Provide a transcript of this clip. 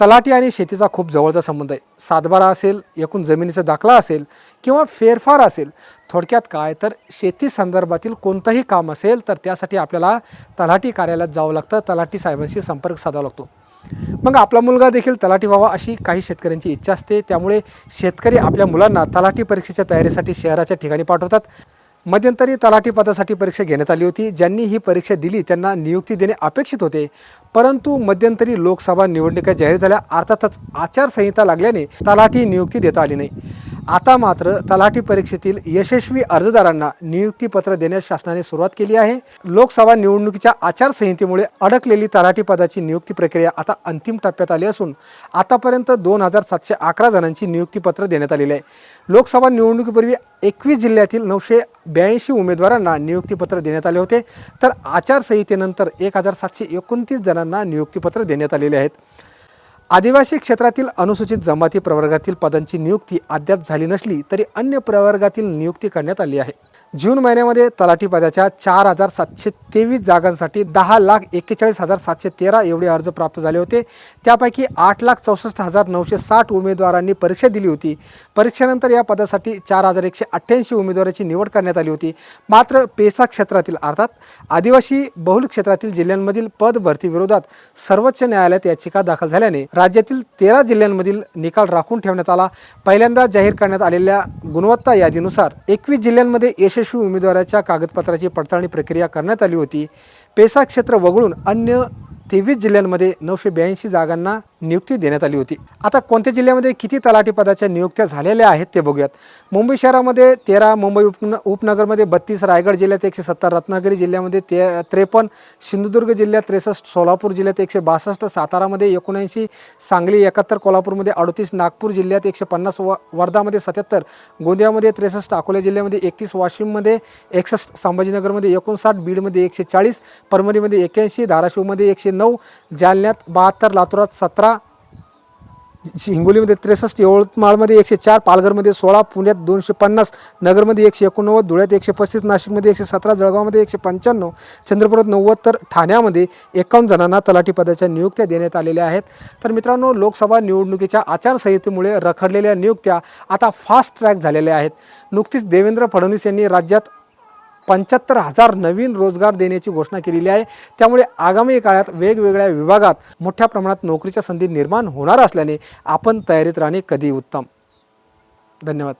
तलाठी आणि शेतीचा खूप जवळचा संबंध आहे. सातबारा असेल एकूण जमिनीचा दाखला असेल किंवा फेरफार असेल थोडक्यात काय? तर शेती संदर्भातील कोणतंही काम असेल तर त्यासाठी आपल्याला तलाठी कार्यालयात जावं लागतं. तलाठी साहेबांशी संपर्क साधावा लागतो. मग आपला मुलगा देखील तलाठी व्हावा अशी काही शेतकऱ्यांची इच्छा असते. त्यामुळे शेतकरी आपल्या मुलांना तलाठी परीक्षेच्या तयारीसाठी शहराच्या ठिकाणी पाठवतात. मध्यंतरी तलाठी पदासाठी परीक्षा घेण्यात आली होती. ज्यांनी ही परीक्षा दिली त्यांना नियुक्ती देणे अपेक्षित होते. परंतु मध्यंतरी लोकसभा निवडणुका जाहीर झाल्या. अर्थातच आचारसंहिता लागल्याने तलाठी नियुक्ती देता आली नाही. आता मात्र तलाठी परीक्षेतील यशस्वी अर्जदारांना नियुक्तीपत्र देण्यास शासनाने सुरुवात केली आहे. लोकसभा निवडणुकीच्या आचारसंहितेमुळे अडकलेली तलाठी पदाची नियुक्ती प्रक्रिया आता अंतिम टप्प्यात आली असून आतापर्यंत दोन हजार सातशे अकरा जणांची नियुक्तीपत्र देण्यात आलेली आहे. लोकसभा निवडणुकीपूर्वी एकवीस जिल्ह्यातील नऊशे ब्याऐंशी उमेदवारांना नियुक्तीपत्र देण्यात आले होते. तर आचारसंहितेनंतर एक हजार सातशे एकोणतीस जणांना नियुक्तीपत्र देण्यात आलेले आहेत. आदिवासी क्षेत्रातील अनुसूचित जमाती प्रवर्गातील पदांची नियुक्ती अद्याप झाली नसली तरी अन्य प्रवर्गातील नियुक्ती करण्यात आली आहे. जून महिन्यामध्ये तलाठी पदाच्या चार हजार सातशे तेवीस जागांसाठी दहा लाख एक्केचाळीस हजार सातशे तेरा एवढे अर्ज प्राप्त झाले होते. त्यापैकी आठ लाख चौसष्ट हजार नऊशे साठ उमेदवारांनी परीक्षा दिली होती. परीक्षेनंतर या पदासाठी चार हजार एकशे अठ्ठ्याऐंशी उमेदवाराची निवड करण्यात आली होती. मात्र पेसा क्षेत्रातील अर्थात आदिवासी बहुल क्षेत्रातील जिल्ह्यांमधील पद भरतीविरोधात सर्वोच्च न्यायालयात याचिका दाखल झाल्याने राज्यातील तेरा जिल्ह्यांमधील निकाल राखून ठेवण्यात आला. पहिल्यांदा जाहीर करण्यात आलेल्या गुणवत्ता यादीनुसार एकवीस जिल्ह्यांमध्ये यशस्वी उमेदवाराच्या कागदपत्राची पडताळणी प्रक्रिया करण्यात आली होती. पेसा क्षेत्र वगळून अन्य तेवीस जिल्ह्यांमध्ये नऊशे ब्याऐंशी जागांना नियुक्ती देण्यात आली होती. आता कोणत्या जिल्ह्यामध्ये किती तलाठी पदाच्या नियुक्त्या झालेल्या आहेत ते बघूयात. मुंबई शहरामध्ये तेरा मुंबई उपन उपनगरमध्ये बत्तीस रायगड जिल्ह्यात एकशे सत्तर रत्नागिरी जिल्ह्यामध्ये ते त्रेपन्न सिंधुदुर्ग जिल्ह्यात त्रेसष्ट सोलापूर जिल्ह्यात एकशे बासष्ट सातारामध्ये एकोणऐंशी सांगली एकाहत्तर कोल्हापूरमध्ये अडतीस नागपूर जिल्ह्यात एकशे पन्नास व वर्धामध्ये सत्याहत्तर गोंदियामध्ये त्रेसष्ट अकोला जिल्ह्यामध्ये एकतीस वाशिममध्ये एकसष्ट संभाजीनगरमध्ये एकोणसाठ बीडमध्ये एकशे चाळीस परभणीमध्ये एक्याऐंशी धाराशिवमध्ये एकशे नऊ जालन्यात बहात्तर लातुरात सतरा हिंगोलीमध्ये त्रेसष्ट यवतमाळमध्ये एकशे चार पालघरमध्ये सोळा पुण्यात दोनशे पन्नास नगरमध्ये एकशे एकोणनव्वद धुळ्यात एकशे पस्तीस नाशिकमध्ये एकशे सतरा जळगावमध्ये एकशे पंच्याण्णव चंद्रपुरात नव्वद तर ठाण्यामध्ये एकावन्न जणांना तलाठी पदाच्या नियुक्त्या देण्यात आलेल्या आहेत. तर मित्रांनो लोकसभा निवडणुकीच्या आचारसंहितेमुळे रखडलेल्या नियुक्त्या आता फास्ट ट्रॅक झालेल्या आहेत. नुकतीच देवेंद्र फडणवीस यांनी राज्यात पंच्याहत्तर हजार नवीन रोजगार देण्याची घोषणा केलेली आहे. त्यामुळे आगामी काळात वेगवेगळ्या विभागात मोठ्या प्रमाणात नोकरीच्या संधी निर्माण होणार असल्याने आपण तयारीत राहणे कधी उत्तम. धन्यवाद.